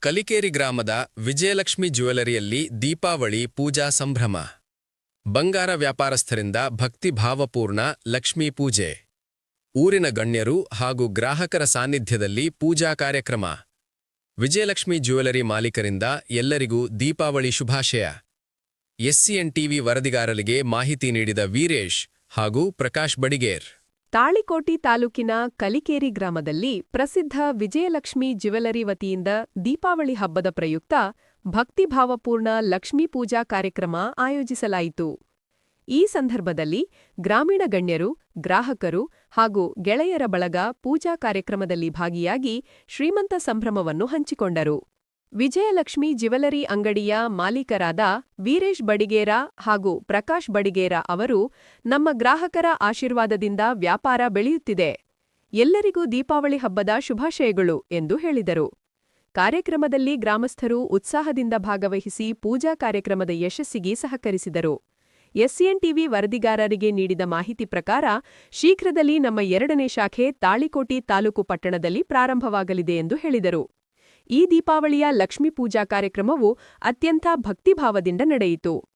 ಕಲಿಕೇರಿ ಗ್ರಾಮದ ವಿಜಯಲಕ್ಷ್ಮಿ ಜ್ಯುವೆಲರಿಯಲ್ಲಿ ದೀಪಾವಳಿ ಪೂಜಾ ಸಂಭ್ರಮ. ಬಂಗಾರ ವ್ಯಾಪಾರಸ್ಥರಿಂದ ಭಕ್ತಿಭಾವಪೂರ್ಣ ಲಕ್ಷ್ಮೀ ಪೂಜೆ. ಊರಿನ ಗಣ್ಯರು ಹಾಗೂ ಗ್ರಾಹಕರ ಸಾನ್ನಿಧ್ಯದಲ್ಲಿ ಪೂಜಾ ಕಾರ್ಯಕ್ರಮ. ವಿಜಯಲಕ್ಷ್ಮಿ ಜ್ಯುವೆಲರಿ ಮಾಲೀಕರಿಂದ ಎಲ್ಲರಿಗೂ ದೀಪಾವಳಿ ಶುಭಾಶಯ. ಎಸ್ಸಿಎನ್ ಟಿವಿ ವರದಿಗಾರರಿಗೆ ಮಾಹಿತಿ ನೀಡಿದ ವೀರೇಶ್ ಹಾಗೂ ಪ್ರಕಾಶ್ ಬಡಿಗೇರ್. ತಾಳಿಕೋಟಿ ತಾಲೂಕಿನ ಕಲಿಕೇರಿ ಗ್ರಾಮದಲ್ಲಿ ಪ್ರಸಿದ್ಧ ವಿಜಯಲಕ್ಷ್ಮಿ ಜ್ಯುವೆಲರಿ ವತಿಯಿಂದ ದೀಪಾವಳಿ ಹಬ್ಬದ ಪ್ರಯುಕ್ತ ಭಕ್ತಿಭಾವಪೂರ್ಣ ಲಕ್ಷ್ಮೀ ಪೂಜಾ ಕಾರ್ಯಕ್ರಮ ಆಯೋಜಿಸಲಾಯಿತು. ಈ ಸಂದರ್ಭದಲ್ಲಿ ಗ್ರಾಮೀಣ ಗಣ್ಯರು, ಗ್ರಾಹಕರು ಹಾಗೂ ಗೆಳೆಯರ ಬಳಗ ಪೂಜಾ ಕಾರ್ಯಕ್ರಮದಲ್ಲಿ ಭಾಗಿಯಾಗಿ ಶ್ರೀಮಂತ ಸಂಭ್ರಮವನ್ನು ಹಂಚಿಕೊಂಡರು. ವಿಜಯಲಕ್ಷ್ಮಿ ಜ್ಯುವೆಲರಿ ಅಂಗಡಿಯ ಮಾಲೀಕರಾದ ವೀರೇಶ್ ಬಡಿಗೇರ ಹಾಗೂ ಪ್ರಕಾಶ್ ಬಡಿಗೇರ ಅವರು ನಮ್ಮ ಗ್ರಾಹಕರ ಆಶೀರ್ವಾದದಿಂದ ವ್ಯಾಪಾರ ಬೆಳೆಯುತ್ತಿದೆ. ಎಲ್ಲರಿಗೂ ದೀಪಾವಳಿ ಹಬ್ಬದ ಶುಭಾಶಯಗಳು ಎಂದು ಹೇಳಿದರು. ಕಾರ್ಯಕ್ರಮದಲ್ಲಿ ಗ್ರಾಮಸ್ಥರು ಉತ್ಸಾಹದಿಂದ ಭಾಗವಹಿಸಿ ಪೂಜಾ ಕಾರ್ಯಕ್ರಮದ ಯಶಸ್ಸಿಗೆ ಸಹಕರಿಸಿದರು. ಎಸ್ಸಿಎನ್ ಟಿವಿ ವರದಿಗಾರರಿಗೆ ನೀಡಿದ ಮಾಹಿತಿ ಪ್ರಕಾರ ಶೀಘ್ರದಲ್ಲಿ ನಮ್ಮ ಎರಡನೇ ಶಾಖೆ ತಾಳಿಕೋಟಿ ತಾಲೂಕು ಪಟ್ಟಣದಲ್ಲಿ ಪ್ರಾರಂಭವಾಗಲಿದೆ ಎಂದು ಹೇಳಿದರು. ಈ ದೀಪಾವಳಿಯ ಲಕ್ಷ್ಮೀ ಪೂಜಾ ಕಾರ್ಯಕ್ರಮವು ಅತ್ಯಂತ ಭಕ್ತಿಭಾವದಿಂದ ನಡೆಯಿತು.